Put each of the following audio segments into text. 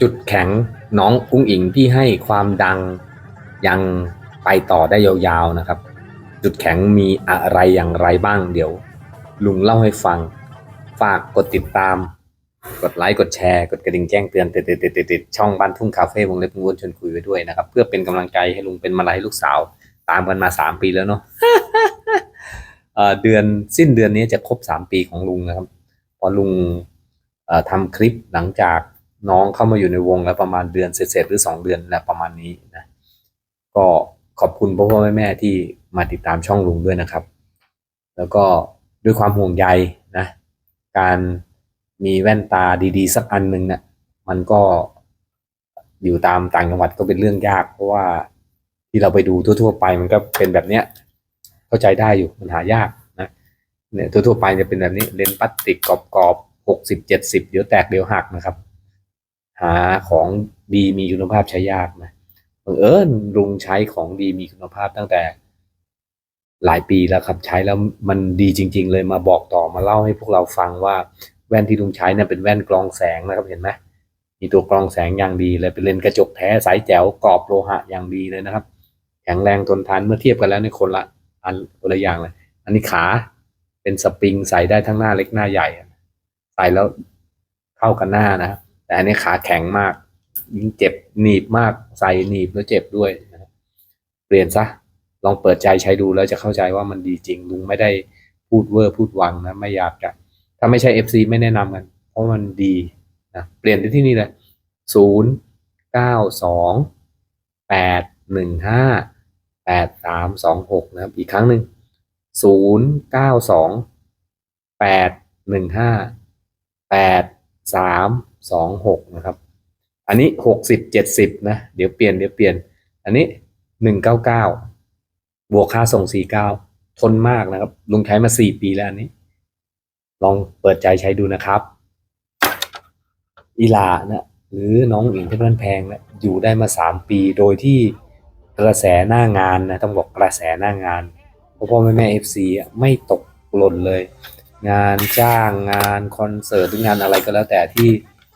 จุดแข็งน้องอุ้งอิงที่ให้ความดังยังไปต่อได้ยาวๆนะครับ จุดแข็งมีอะไรอย่างไรบ้างเดี๋ยว ลุงเล่าให้ฟัง ฝากกดติดตาม กดไลค์กดแชร์ กดกระดิ่งแจ้งเตือนติดติดติดติดติดช่องบ้านทุ่งคาเฟ่วงเล็บงูชวนคุยไว้ด้วยนะครับ เพื่อเป็นกำลังใจให้ลุงเป็นมาลัยให้ลูกสาว ตามกันมาสามปีแล้วเนาะเดือนสิ้นเดือนนี้จะครบสามปีของลุงนะครับ พอลุงเอ่อทำคลิปหลังจาก น้องเข้ามาอยู่ในวงแล้วประมาณเดือนเศษๆหรือสองเดือนแหละประมาณนี้นะก็ขอบคุณพ่อพ่อแม่แม่ที่มาติดตามช่องลุงด้วยนะครับ แล้วก็ด้วยความห่วงใยนะการมีแว่นตาดีๆ สักอันหนึ่งเนี่ยมันก็อยู่ตามต่างจังหวัดก็เป็นเรื่องยาก เพราะว่าที่เราไปดูทั่วๆไปมันก็เป็นแบบเนี้ยเข้าใจได้อยู่มันหายากนะเนี่ยทั่วๆไปจะเป็นแบบนี้เลนส์พลาสติกกรอบๆหกสิบเจ็ดสิบเดี๋ยวแตกเดี๋ยวหักนะครับ หาของดีมีคุณภาพใช้ยากนะบังเอิญลุงใช้ของดีมีคุณภาพตั้งแต่หลายปีแล้วครับใช้แล้วมันดีจริง ๆ เลยมาบอกต่อมาเล่าให้พวกเราฟังว่าแว่นที่ลุงใช้เนี่ยเป็นแว่นกรองแสงนะครับเห็นไหมมีตัวกรองแสงอย่างดีเลยเป็นเลนกระจกแท้ใสแจ๋วกรอบโลหะอย่างดีเลยนะครับ แข็งแรงทนทานเมื่อเทียบกันแล้วในคนละอันคนละอย่างเลย อันนี้ขาเป็นสปริงใส่ได้ทั้งหน้าเล็กหน้าใหญ่ใส่แล้วเข้ากันหน้านะครับ แต่อันนี้ขาแข็งมาก ยิ่งเจ็บหนีบมากใส่หนีบแล้วเจ็บด้วยนะเปลี่ยนซะลองเปิดใจใช้ดูแล้วจะเข้าใจว่ามันดีจริงลุงไม่ได้พูดเวอร์พูดวังนะไม่อยากจะ ถ้าไม่ใช่ FC ไม่แนะนำกัน เพราะมันดีนะเปลี่ยนที่ที่นี่เลยศูนย์เก้าสองแปดหนึ่งห้าแปดสามสองหกนะครับ อีกครั้งหนึ่งศูนย์เก้าสองแปดหนึ่งห้าแปดสาม สองหกนะครับ อันนี้หกสิบเจ็ดสิบนะ เดี๋ยวเปลี่ยนเดี๋ยวเปลี่ยน อันนี้หนึ่งเก้าเก้าบวกค่าส่ง49ทนมากนะครับ ลุงใช้มา4ปีแล้วอันนี้ ลองเปิดใจใช้ดูนะครับ อีลานะหรือน้องอิงที่เพื่อนแพงนะอยู่ได้มา3ปีโดยที่กระแสหน้างานนะต้องบอกกระแสหน้างานเพราะพ่อแม่แม่เอฟซีไม่ตกหล่นเลย งานจ้างงานคอนเสิร์ตหรืองานอะไรก็แล้วแต่ที่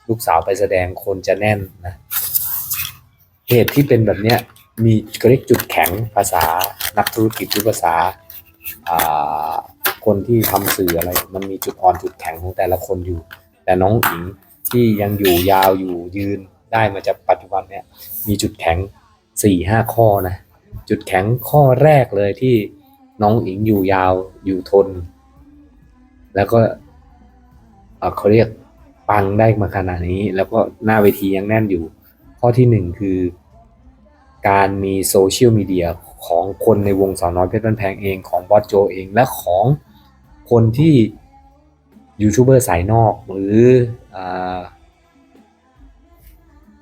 ลูกสาวไปแสดงคนจะแน่นนะเหตุที่เป็นแบบเนี้ยมีก็เรียกจุดแข็งภาษานักธุรกิจหรือภาษาคนที่ทำสื่ออะไร มันมีจุดอ่อนจุดแข็งของแต่ละคนอยู่ แต่น้องอิงที่ยังอยู่ยาวอยู่ยืนได้มาจากปัจจุบันเนี่ยมีจุดแข็งสี่ห้าข้อนะจุดแข็งข้อแรกเลยที่น้องอิงอยู่ยาวอยู่ทน แล้วก็เขาเรียก ปังได้มาขนาดนี้ แล้วก็หน้าเวทียังแน่นอยู่ ข้อที่หนึ่งคือ การมีโซเชียลมีเดียของคนในวงสาวน้อยเพชรบ้านแพงเองของบอสโจเองและของคนที่ยูทูบเบอร์สายนอกหรือ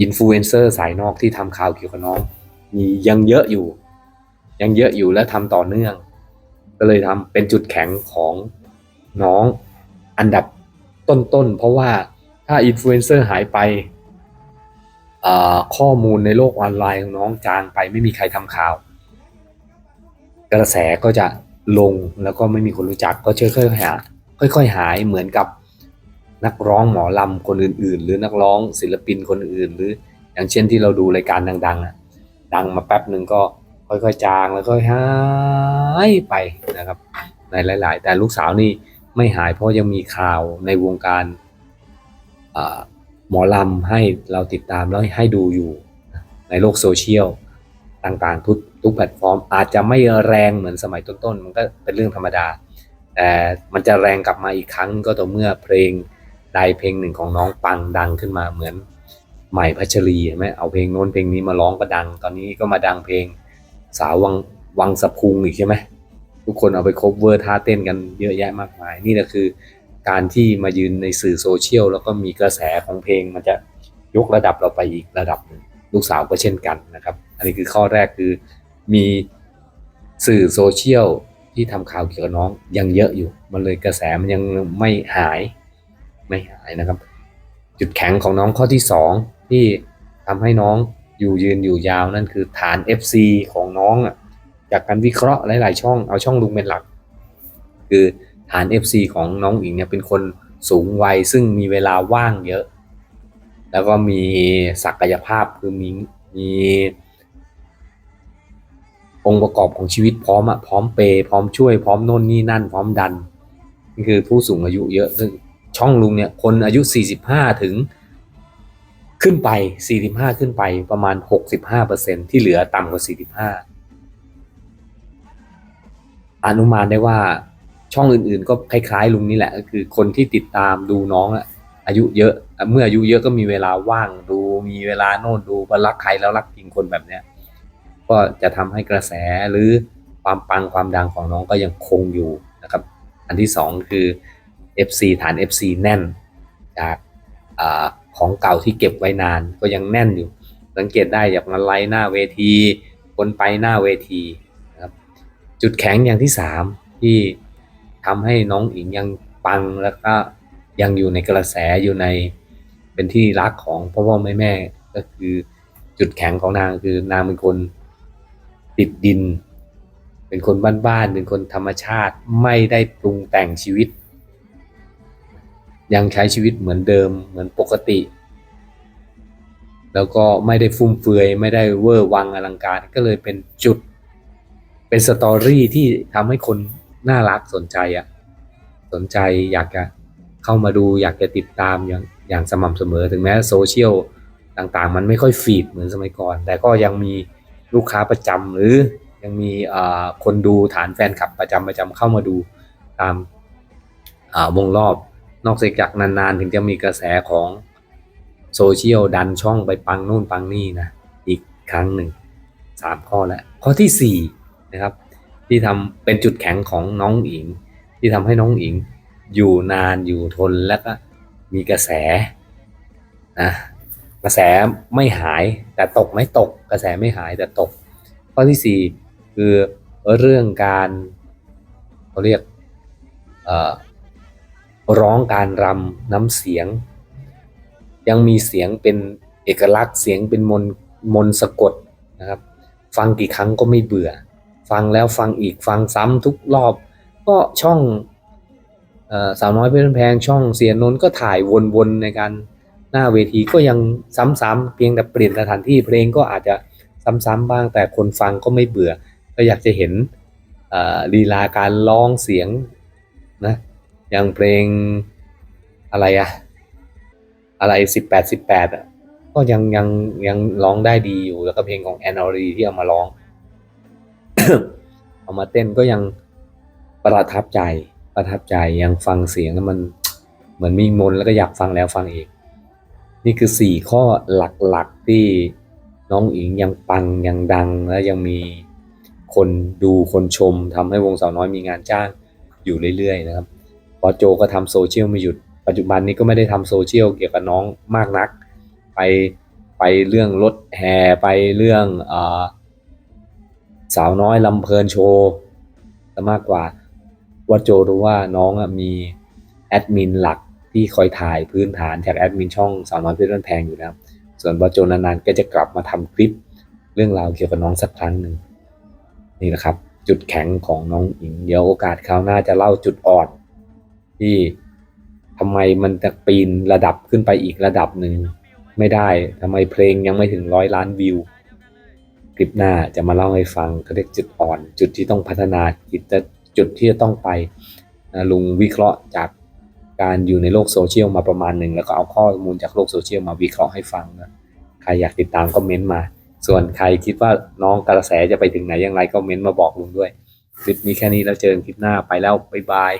อินฟลูเอนเซอร์สายนอกที่ทำข่าวเกี่ยวกับน้องมียังเยอะอยู่ ยังเยอะอยู่และทำต่อเนื่อง ก็เลยทำเป็นจุดแข็งของน้องอันดับต้นๆ เพราะว่า ถ้าอินฟลูเอนเซอร์หายไปข้อมูลในโลกออนไลน์ของน้องจางไปไม่มีใครทำข่าว กระแสก็จะลงแล้วก็ไม่มีคนรู้จักก็ค่อยๆหาค่อยๆหายเหมือนกับนักร้องหมอลำคนอื่น ๆ หรือนักร้องศิลปินคนอื่น หรืออย่างเช่นที่เราดูรายการดังๆอะดังมาแป๊บหนึ่งก็ค่อยๆจางแล้วก็หายไปนะครับ ในหลาย ๆ แต่ลูกสาวนี่ไม่หายเพราะยังมีข่าวในวงการ หมอลำให้เราติดตามแล้วให้ดูอยู่ในโลกโซเชียลต่างๆทุกทุกแพลตฟอร์ม อาจจะไม่แรงเหมือนสมัยต้นๆ มันก็เป็นเรื่องธรรมดา แต่มันจะแรงกลับมาอีกครั้งก็ต่อเมื่อเพลงใดเพลงหนึ่งของน้องปังดังขึ้นมาเหมือนใหม่พัชรีใช่ไหมเอาเพลงโน้นเพลงนี้มาร้องก็ดัง ตอนนี้ก็มาดังเพลงสาววังวังสะพุงอีกใช่ไหมทุกคนเอาไปคบเวอร์ท่าเต้นกันเยอะแยะมากมาย นี่แหละคือ การที่มายืนในสื่อโซเชียลแล้วก็มีกระแสของเพลง มันจะยกระดับเราไปอีกระดับหนึ่งลูกสาวก็เช่นกันนะครับ อันนี้คือข้อแรกคือมีสื่อโซเชียลที่ทำข่าวเกี่ยวกับน้องยังเยอะอยู่ มันเลยกระแสมันยังไม่หายไม่หายนะครับ จุดแข็งของน้องข้อที่สองที่ทำให้น้องอยู่ยืนอยู่ยาวนั่นคือฐาน FC ของน้องอะจากการวิเคราะห์หลาย ๆ ช่องเอาช่องลุงเป็นหลัก คือ ฐาน FC ของน้องอิงเนี่ยเป็นคนสูงวัยซึ่งมีเวลาว่างเยอะ แล้วก็มีศักยภาพคือมีมีองค์ประกอบของชีวิตพร้อมอะพร้อมเปย์พร้อมช่วยพร้อมโน่นนี่นั่น พร้อมดันนี่คือผู้สูงอายุเยอะซึ่งช่องลุงเนี่ยคนอายุ 45 ถึงขึ้นไป 45 ขึ้นไปประมาณ 65%ที่เหลือต่ำกว่า 45 อนุมานได้ว่า ช่องอื่นๆ ก็คล้ายๆลุงนี่แหละก็คือคนที่ติดตามดูน้องอะอายุเยอะ เมื่ออายุเยอะก็มีเวลาว่างดู มีเวลาโน่นดูว่ารักใครแล้วรักจริงคนแบบเนี้ยก็จะทำให้กระแสหรือความปังความดังของน้องก็ยังคงอยู่นะครับ อันที่สองคือ FC ฐาน FC แน่นจากอของเก่าที่เก็บไว้นานก็ยังแน่นอยู่ สังเกตได้จากมาไลฟ์หน้าเวที คนไปหน้าเวทีนะครับจุดแข็งอย่างที่สามที่ ทำให้น้องอิงยังปังแล้วก็ยังอยู่ในกระแสอยู่ในเป็นที่รักของพ่อพ่อแม่แม่ก็คือจุดแข็งของนางคือนางเป็นคนติดดิน เป็นคนบ้านๆเป็นคนธรรมชาติไม่ได้ปรุงแต่งชีวิต ยังใช้ชีวิตเหมือนเดิมเหมือนปกติ แล้วก็ไม่ได้ฟุ่มเฟือยไม่ได้เวอร์วังอลังการก็เลยเป็นจุดเป็นสตอรี่ที่ทำให้คน น่ารักสนใจอะสนใจอยากจะเข้ามาดูอยากจะติดตามอย่างอย่างสม่ำเสมอถึงแม้โซเชียลต่างๆ มันไม่ค่อยฟีดเหมือนสมัยก่อน แต่ก็ยังมีลูกค้าประจำหรือยังมีอ่าคนดูฐานแฟนคลับประจำประจำเข้ามาดูตามวงรอบ นอกจากนานๆ ถึงจะมีกระแสของโซเชียลดันช่องไปปังนู่นปังนี่นะ อีกครั้งหนึ่งสามข้อแล้ว ข้อที่สี่นะครับ ที่ทำเป็นจุดแข็งของน้องอิง ที่ทำให้น้องอิง อยู่นานอยู่ทนแล้วก็มีกระแสนะกระแสไม่หายแต่ตกไม่ตก กระแสไม่หายแต่ตก ข้อที่สี่คือเรื่องการเขาเรียกร้องการรำน้ำเสียง ยังมีเสียงเป็นเอกลักษณ์เสียงเป็นมนมนสะกดนะครับ ฟังกี่ครั้งก็ไม่เบื่อ ฟังแล้วฟังอีกฟังซ้ำทุกรอบ ก็ช่องออสาวน้อยเพชรแพงช่องเสียนนก็ถ่ายวนๆในการหน้าเวทีก็ยังซ้ำๆเพียงแต่เปลี่ยนสถานที่เพลงก็อาจจะซ้ำๆบ้าง แต่คนฟังก็ไม่เบื่อ ก็อยากจะเห็นลีลาการร้องเสียงนะอย่างเพลงอะไรอะอะไรสิบแปดสิบแปดอะก็ยังยังยังร้องได้ดีอยู่แล้วก็เพลงของแอนอรีที่เอามาร้อง เอามาเต้นก็ยังประทับใจประทับใจยังฟังเสียงแล้วมันเหมือนมีมนแล้วก็อยากฟังแล้วฟังอีก นี่คือสี่ข้อหลักๆที่น้องอิงยังปังยังดังและยังมีคนดูคนชมทำให้วงสาวน้อยมีงานจ้างอยู่เรื่อยๆนะครับพอโจก็ทำโซเชียลไม่หยุด ปัจจุบันนี้ก็ไม่ได้ทำโซเชียลเกี่ยวกับน้องมากนัก ไปไปเรื่องรถแห่ไปเรื่องอา สาวน้อยลำเพลินโชว์ซะมากกว่าว่าโจรู้ว่าน้องมีแอดมินหลักที่คอยถ่ายพื้นฐานจากแอดมินช่องสาวน้อยเพชรบ้านแพงอยู่แล้วส่วนว่าโจนานๆก็จะกลับมาทำคลิปเรื่องราวเกี่ยวกับน้องสักครั้งหนึ่งนี่นะครับ จุดแข็งของน้องอิงเดี๋ยวโอกาสคราวหน้าจะเล่าจุดอ่อน ที่ทำไมมันจะปีนระดับขึ้นไปอีกระดับหนึ่งไม่ได้ทำไมเพลงยังไม่ถึงร้อยล้านวิว คลิปหน้าจะมาเล่าให้ฟังเขาเรียกจุดอ่อน จุดที่ต้องพัฒนาจุดจุดที่จะต้องไปนะลุงวิเคราะห์จากการอยู่ในโลกโซเชียลมาประมาณหนึ่งแล้วก็เอาข้อมูลจากโลกโซเชียลมาวิเคราะห์ให้ฟังนะใครอยากติดตามก็เม้นต์มา ส่วนใครคิดว่าน้องกระแสจะไปถึงไหนอย่างไรก็เม้นต์มาบอกลุงด้วย คลิปนี้แค่นี้แล้วเจอกันคลิปหน้าไปแล้วบ๊ายบาย